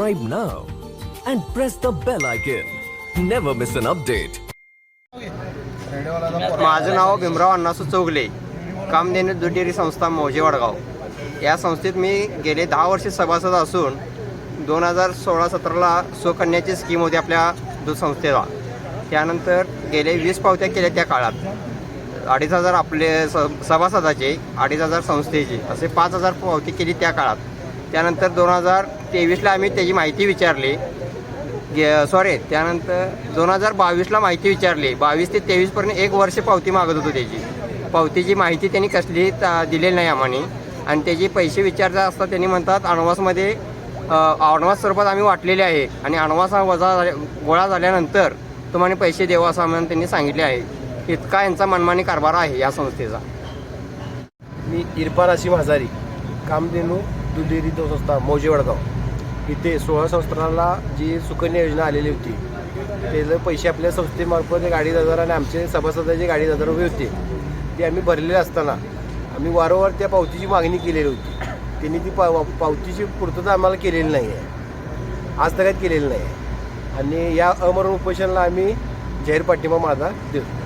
subscribe now and press the bell icon. Never miss an update. माझं नाव भीमराव अण्णासू चौगले कामधेनू दुटेरी संस्था मौजे वडगाव या संस्थेत मी गेले दहा वर्ष सभासद असून दोन हजार सोळा सतराला सुकन्याची स्कीम होती आपल्या दूध संस्थेला त्यानंतर गेले वीस पावत्या केल्या त्या काळात अडीच हजार आपले स सभासदाचे अडीच हजार संस्थेचे असे पाच हजार पावती केली त्या काळात त्यानंतर दोन हजार तेवीसला आम्ही त्याची माहिती विचारली. गे- सॉरी त्यानंतर दोन हजार बावीसला माहिती विचारली. बावीस ते तेवीसपर्यंत एक वर्ष पावती मागत होतो त्याची. पावतीची माहिती त्यांनी कसली दिलेली नाही आम्हाने. आणि त्याचे पैसे विचारता असता त्यांनी म्हणतात अणवासमध्ये अणवास स्वरूपात आम्ही वाटलेले आहे. आणि अणवास हा वजा गोळा झाल्यानंतर तुम्हाला पैसे देऊ असं म्हणून त्यांनी सांगितले आहे. इतका यांचा मनमानी कारभार आहे या संस्थेचा. मी इरपाराशी असीम हजारी कामधेनू दूध डेअरी तो संस्था मौजे वडगाव. इथे सोळा संस्थानाला जी सुकन्या योजना आलेली होती त्याचे पैसे आपल्या संस्थेमार्फत एक अडीच हजार आणि आमचे सभासदाचे एक अडीच हजार रुपये होते. ते आम्ही भरलेले असताना आम्ही वारंवार त्या पावतीची मागणी केलेली होती. त्यांनी ती पाव पावतीची पूर्तता आम्हाला केलेली नाही आहे आज तगात केलेली नाही आहे आणि या अमरण उपोषणाला आम्ही जाहीर पाठिंबा माझा देतो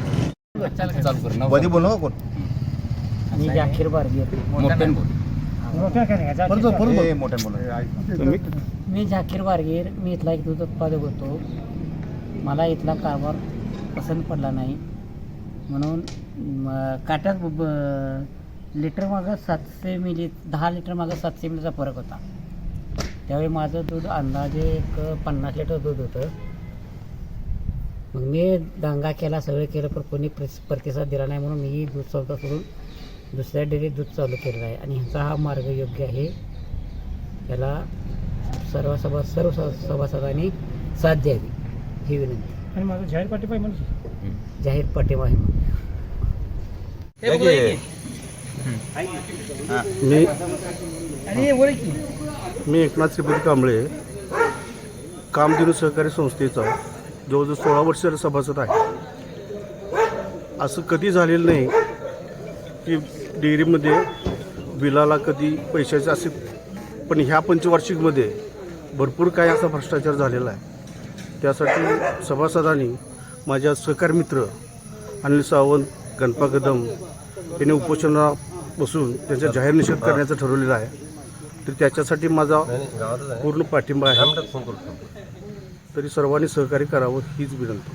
मध्ये बोलू कोण? आणि जाकीर मी जाकीर बारगीर मी इथला एक दूध उत्पादक होतो. मला इथला कारभार पसंत पडला नाही. म्हणून काट्यात लिटर मागं सातशे मिली दहा लिटर मागं सातशे मिलीचा फरक होता. त्यावेळी माझं दूध अंदाजे एक पन्नास लिटर दूध होतं. मग मी दंगा केला सगळं केलं पण कोणी प्रस- प्रतिसाद दिला नाही म्हणून मी दूध संस्था सोडून दुसऱ्या डेअरीत दूध चालू केलेलं आहे. आणि ह्याचा हा मार्ग योग्य आहे. त्याला सर्व सभा सर्व सभासदांनी साथ द्यावी ही विनंती. आणि माझा जाहीर पाठिंबा आहे म्हणजे जाहीर पाठिंबा आहे म्हणून. मी मी एकनाथ श्रीपती कांबळे कामधेनू सहकारी संस्थेचा जवळजवळ सोळा वर्ष सभासद आहे. असं कधी झालेलं नाही की डेअरीमध्ये बिलाला कधी पैशाचे असे पण ह्या पंचवार्षिकमध्ये भरपूर काय असा भ्रष्टाचार झालेला आहे. त्यासाठी सभासदांनी माझ्या सहकारी मित्र अनिल सावंत गणपा कदम यांनी उपोषणा बसून त्यांचा जाहीर निषेध करण्याचं ठरवलेलं आहे. तर त्याच्यासाठी माझा पूर्ण पाठिंबा आहे. तरी सर्वांनी सहकार्य करावं हीच विनंती.